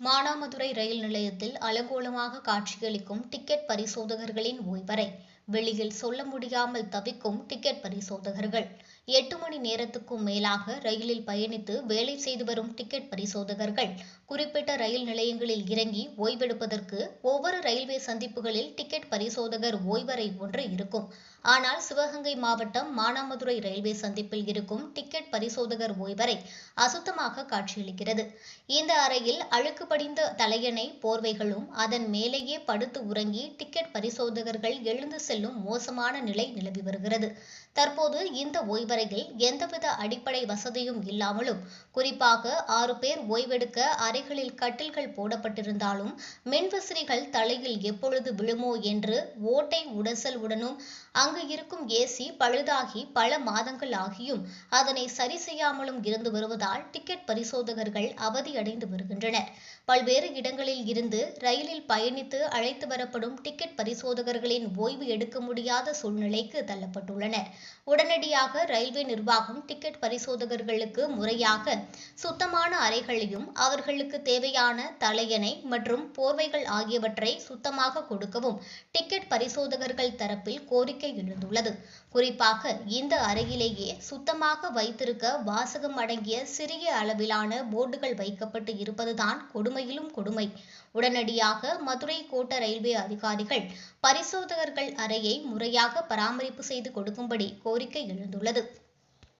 மானாமதுரை ரயில் நிலையத்தில் அலங்கோலமாக காட்சியளிக்கும் டிக்கெட் பரிசோதகர்களின் ஓய்வறை வெளியில் சொல்ல முடியாமல் தவிக்கும் டிக்கெட் பரிசோதகர்கள். எட்டு மணி நேரத்துக்கும் மேலாக ரயிலில் பயணித்து வேலை செய்து வரும் டிக்கெட் பரிசோதகர்கள் குறிப்பிட்ட ரயில் நிலையங்களில் இறங்கி ஓய்வெடுப்பதற்கு ஒவ்வொரு ரயில்வே சந்திப்புகளில் டிக்கெட் பரிசோதகர் ஓய்வறை ஒன்று இருக்கும். ஆனால் சிவகங்கை மாவட்டம் மானாமதுரை ரயில்வே சந்திப்பில் இருக்கும் டிக்கெட் பரிசோதகர் ஓய்வறை அசுத்தமாக காட்சியளிக்கிறது. இந்த அறையில் அழுக்கு படிந்த தலையணை போர்வைகளும் அதன் மேலேயே படுத்து உறங்கி டிக்கெட் பரிசோதகர்கள் எழுந்து செல்லும் மோசமான நிலை நிலவி வருகிறது. தற்போது இந்த ஓய்வறையில் எந்தவித அடிப்படை வசதியும் இல்லாமலும் குறிப்பாக ஆறு பேர் ஓய்வெடுக்க அறைகளில் கட்டில்கள் போடப்பட்டிருந்தாலும் மின்விசிறிகள் தலையில் எப்பொழுது விழுமோ என்று ஓட்டை உடசல் உடனும் அங்கு இருக்கும் ஏசி பழுதாகி பல மாதங்கள் ஆகியும் அதனை சரி செய்யாமலும் இருந்து வருவதால் டிக்கெட் பரிசோதகர்கள் அவதியடைந்து வருகின்றனர். பல்வேறு இடங்களில் இருந்து ரயிலில் பயணித்து அழைத்து வரப்படும் டிக்கெட் பரிசோதகர்களின் ஓய்வு எடுக்க எடுக்க முடியாத சூழ்நிலைக்கு தள்ளப்பட்டுள்ளனர். உடனடியாக ரயில்வே நிர்வாகம் டிக்கெட் பரிசோதகர்களுக்கு முறையாக சுத்தமான அறைகளையும் அவர்களுக்கு தேவையான தலையணை மற்றும் போர்வைகள் ஆகியவற்றை சுத்தமாக கொடுக்கவும் டிக்கெட் பரிசோதகர்கள் தரப்பில் கோரிக்கை எழுந்துள்ளது. குறிப்பாக இந்த அறையிலேயே சுத்தமாக வைத்திருக்க வாசகம் அடங்கிய சிறிய அளவிலான போர்டுகள் வைக்கப்பட்டு இருப்பதுதான் கொடுமையிலும் கொடுமை. உடனடியாக மதுரை கோட்ட ரயில்வே அதிகாரிகள் பரிசோதகர்கள் அறையை முறையாக பராமரிப்பு செய்து கொடுக்கும்படி கோரிக்கை எழுந்துள்ளது.